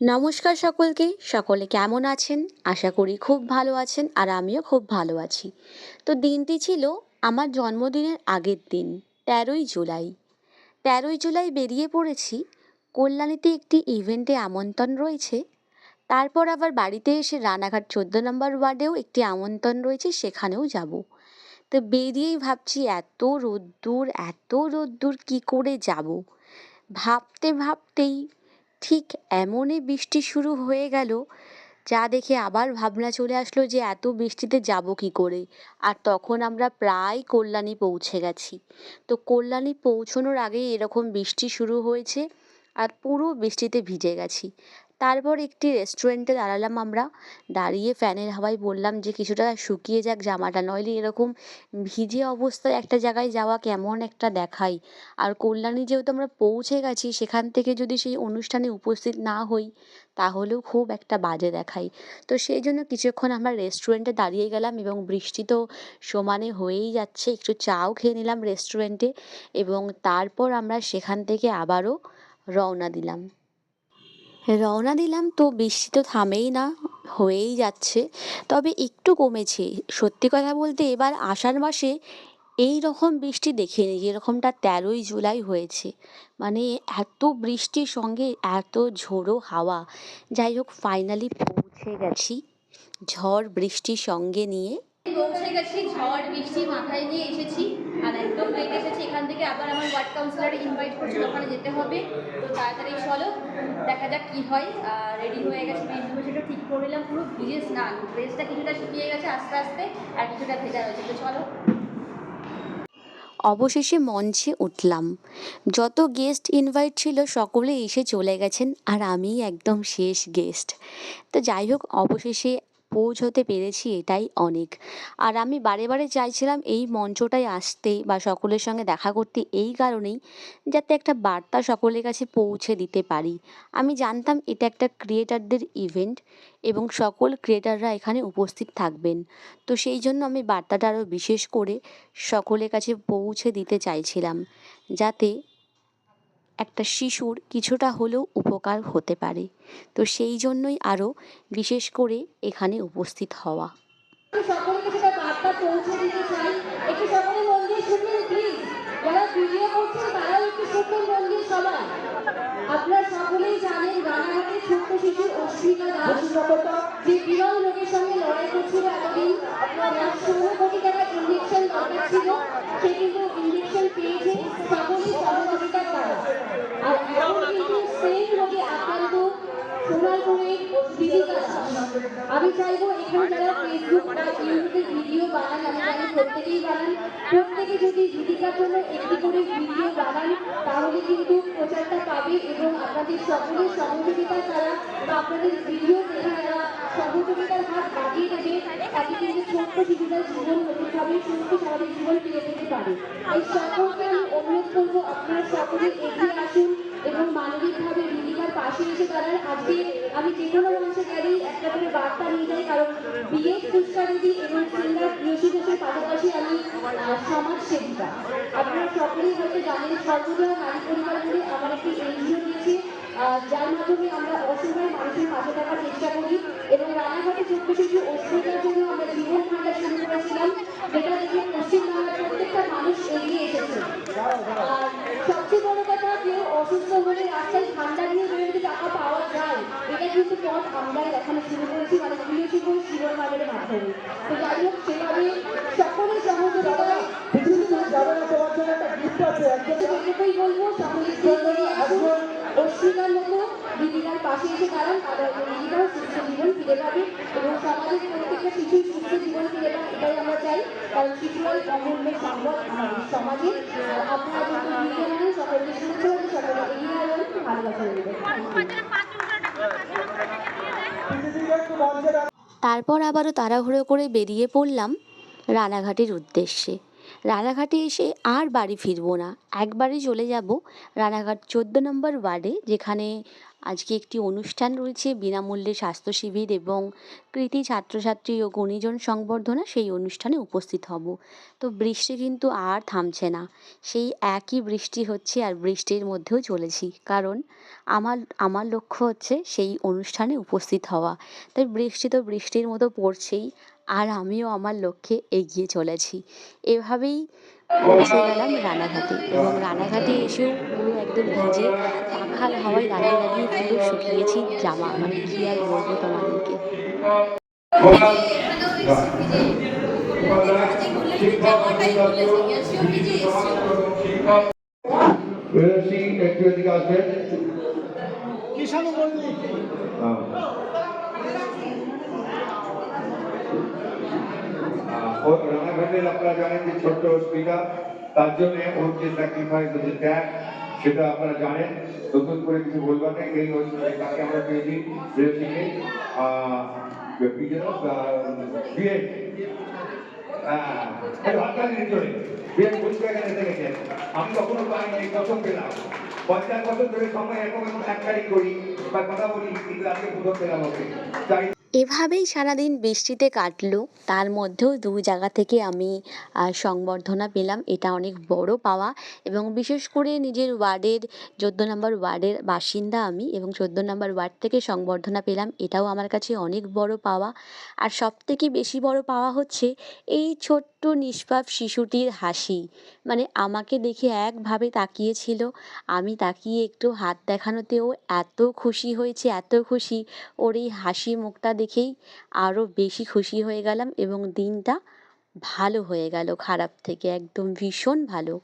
নমস্কার সকলকে। সকলে কেমন আছেন? আশা করি খুব ভালো আছেন আর আমিও খুব ভালো আছি। তো দিনটি ছিল আমার জন্মদিনের আগের দিন, তেরোই জুলাই। তেরোই জুলাই বেরিয়ে পড়েছি। কল্যাণীতে একটি ইভেন্টে আমন্ত্রণ রয়েছে। তারপর আবার বাড়িতে এসে রানাঘাট চোদ্দ নম্বর ওয়ার্ডেও একটি আমন্ত্রণ রয়েছে, সেখানেও যাব। তো বেরিয়েই ভাবছি এত রোদ্দুর এত রোদ্দুর কী করে যাব? ভাবতে ভাবতেই ঠিক এমনই বৃষ্টি শুরু হয়ে গেল, যা দেখে আবার ভাবনা চলে আসলো যে এত বৃষ্টিতে যাব কি করে। আর তখন আমরা প্রায় কল্যাণী পৌঁছে গেছি। তো কল্যাণী পৌঁছানোর আগেই এরকম বৃষ্টি শুরু হয়েছে আর পুরো বৃষ্টিতে ভিজে গেছি। তারপর একটি রেস্টুরেন্টে দাঁড়ালাম আমরা। দাঁড়িয়ে ফ্যানের হাওয়ায় বললাম যে, কিছুটা শুকিয়ে যাক জামাটা, নইলে এরকম ভিজে অবস্থায় একটা জায়গায় যাওয়া কেমন একটা দেখাই আর কল্যাণী যেহেতু আমরা পৌঁছে গেছি, সেখান থেকে যদি সেই অনুষ্ঠানে উপস্থিত না হই, তাহলেও খুব একটা বাজে দেখাই তো সেই জন্য কিছুক্ষণ আমরা রেস্টুরেন্টে দাঁড়িয়ে গেলাম এবং বৃষ্টি তো সমানে হয়েই যাচ্ছে। একটু চাও খেয়ে নিলাম রেস্টুরেন্টে এবং তারপর আমরা সেখান থেকে আবারও রওনা দিলাম। রওনা দিলাম তো বৃষ্টি তো থামেই না, হয়েই যাচ্ছে। তবে একটু কমেছে। সত্যি কথা বলতে এবার আষাঢ় মাসে এই রকম বৃষ্টি দেখিনি, যেরকমটা তেরোই জুলাই হয়েছে। মানে এত বৃষ্টির সঙ্গে এত ঝোড়ো হাওয়া। যাই হোক ফাইনালি পৌঁছে গেছি ঝড় বৃষ্টির সঙ্গে নিয়ে। পৌঁছে গেছি, ঝড়, বৃষ্টি মাথায় নিয়ে এসেছি। আর একদম এখান থেকে আবার আমার ওয়ার্ড কাউন্সিলর ইনভাইট করছিল ওখানে যেতে হবে। তো তাড়াতাড়ি চলো, দেখা যাক কি হয়। রেডি হয়ে গেছে সেটা ঠিক করে নিলাম। পুরো ড্রেসটা কিছুটা শুকিয়ে গেছে আস্তে আস্তে, আর কিছুটা ভেজা তো চলো। অবশেষে মঞ্চে উঠলাম। যত গেস্ট ইনভাইট ছিল, সকলে এসে চলে গেছেন, আর আমি একদম শেষ গেস্ট তো যাই হোক, অবশেষে পৌঁছতে পেরেছি এটাই অনেক। আর আমি বারে বারে চাইছিলাম এই মঞ্চটায় আসতে বা সকলের সঙ্গে দেখা করতে এই কারণেই যাতে একটা বার্তা সকলের কাছে পৌঁছে দিতে পারি। আমি জানতাম এটা একটা ক্রিয়েটারদের ইভেন্ট এবং সকল ক্রিয়েটাররা এখানে উপস্থিত থাকবেন। তো সেই জন্য আমি বার্তাটা আরও বিশেষ করে সকলের কাছে পৌঁছে দিতে চাইছিলাম। যাতে একটা শিশুর কিছুটা হলেও উপকার হতে পারে। তো সেই জন্যই আরও বিশেষ করে এখানে উপস্থিত হওয়া। সকলকে সেটা বার্তা পৌঁছে দিতে চাই। একটু সকলে মন দিয়ে শুনবেন প্লিজ যারা ভিডিও করছেন তারাও একটু শুনবেন মন দিয়ে সবাই আপনারা সকলেই জানেন রানাঘাটের ছোট্ট শিশু অস্মিতা দাস। যে বিরল রোগের সঙ্গে লড়াই করছিল এতদিন ষোলো কোটি টাকা ইঞ্জেকশন দরকার ছিল। সে কিন্তু ইঞ্জেকশন পেয়েছে সকলেই সহযোগিতার দ্বারা আর এখন কিন্তু সেম রোগে আক্রান্ত সোনারপুরের দিদিকা দাস আমি চাইব এখানে যারা ফেসবুক বা ইউটিউবে ভিডিও বানান, আমি জানি প্রত্যেকেই বানান। প্রত্যেকে যদি জীবিকার জন্য একটি করে ভিডিও বানান, তাহলে কিন্তু প্রচারটা পাবে এবং আপনাদের সকলের সহযোগিতা ছাড়া বা আপনাদের ভিডিও দেখে যারা সহযোগিতার হাত বাড়িয়ে দেবে। তাকে কিন্তু ছোট্ট শিশুদের জীবন নতুনভাবে সুস্থ স্বাভাবিক জীবন ফিরে পেতে পারে। এই সকলকে আমি অনুরোধ করব আপনারা সকলে এগিয়ে মানবিকভাবে জীবিকার পাশে এসে দাঁড়ান। আজকে আমি যে কোনো মঞ্চে গেলেই একটা করে বার্তা নিয়ে যাই কারণ বিয়ে পুষ্কারিদি এবং সিঙ্গার ঘোষের পাশাপাশি আমি সমাজ সেবিকা আপনারা সকলেই হয়তো জানেন সর্বদা নারী পরিবারগুলি আমার একটি এনজিও আহ, যার মাধ্যমে আমরা অসহায় মানুষের পাশে থাকার চেষ্টা করি এবং রানাঘাটে ছোট্ট শিশু অস্মিতার জন্য আমরা জীবন ভান্ডার শুরু করেছিলাম যেটা দেখে পশ্চিমবাংলার প্রত্যেকটা মানুষ এগিয়ে এসেছে। আর সবচেয়ে হলে রাস্তায় ঠান্ডা নিয়ে বেরোতে টাকা পাওয়া যায়। এটা কিন্তু পথ আমরাই দেখানো শুরু করেছি মানে প্রিয় শিশু শিবর মাধ্যমে। তো যাই হোক, সেভাবে সকলের সহযোগিতায় বলব সকলে এগিয়ে মতো পাশে এসে দাঁড়ান। তাদের দিদিকাও সুস্থ জীবন ফিরে পাবে এবং সমাজের প্রত্যেকটা শিশুর সুস্থ জীবন ফিরে পাবে এটাই আমরা চাই। কারণ শিশুরাই অমূল্য সম্পদ আমাদের সমাজে আপনারা যখন সকলকে শুনতে হবে সকলে এগিয়ে আসবেন ভালোবাসা দেবেন। তারপর আবারও তাড়াহুড়ো করে বেরিয়ে পড়লাম রানাঘাটের উদ্দেশ্যে। রানাঘাটে এসে আর বাড়ি ফিরবো না। একবারে চলে যাব রানাঘাট চোদ্দ নম্বর ওয়ার্ডে, যেখানে আজকে একটি অনুষ্ঠান রয়েছে বিনামূল্যে স্বাস্থ্য শিবির এবং কৃতি ছাত্রছাত্রী ও গুণীজন সংবর্ধনা। সেই অনুষ্ঠানে উপস্থিত হব। তো বৃষ্টি কিন্তু আর থামছে না। সেই একই বৃষ্টি হচ্ছে আর বৃষ্টির মধ্যেও চলেছি। কারণ আমার আমার লক্ষ্য হচ্ছে সেই অনুষ্ঠানে উপস্থিত হওয়া। তাই বৃষ্টি তো বৃষ্টির মতো পড়ছেই। আর আমিও আমার লক্ষ্যে এগিয়ে চলেছি। এভাবেই পৌঁছে গেলাম রানাঘাটে এবং রানাঘাটে এসেও পুরো একদম ভিজে পাখার হাওয়ায় দাঁড়িয়ে দাঁড়িয়ে পুরো শুকিয়েছি জামা মানে কি আর বলব তোমাদেরকে একটু এদিকে আসবেন কিষাণু মল্লিক আহ, ও রানাঘাটের আপনারা জানেন যে ছোট্ট হসপিটাল তার জন্য ওর যে স্যাক্রিফাইস যে ত্যাগ, সেটা আপনারা জানেন। নতুন করে কিছু বলবার নেই, এই হসপিটালে আমরা পেয়েছি বিয়ে। হ্যাঁ আমি কখনো পাইনি প্রথম পেলাম। পঞ্চাশ বছর ধরে সময় তারিখ করি, বা কথা বলি, কিন্তু আজকে প্রথম পেলাম ওকে। এভাবেই সারাদিন বৃষ্টিতে কাটলো। তার মধ্যেও দু জায়গা থেকে আমি সংবর্ধনা পেলাম। এটা অনেক বড় পাওয়া এবং বিশেষ করে নিজের ওয়ার্ডের, চোদ্দ নম্বর ওয়ার্ডের বাসিন্দা আমি এবং চোদ্দ নম্বর ওয়ার্ড থেকে সংবর্ধনা পেলাম। এটাও আমার কাছে অনেক বড় পাওয়া। আর সবথেকে বেশি বড় পাওয়া হচ্ছে এই ছোট্ট নিষ্পাপ শিশুটির হাসি। মানে আমাকে দেখে একভাবে তাকিয়েছিল। আমি তাকিয়ে একটু হাত দেখানোতেও এত খুশি হয়েছে, এত খুশি। ওর এই হাসি মুখটা দেখেই আরও বেশি খুশি হয়ে গেলাম এবং দিনটা ভালো হয়ে গেল, খারাপ থেকে একদম ভীষণ ভালো।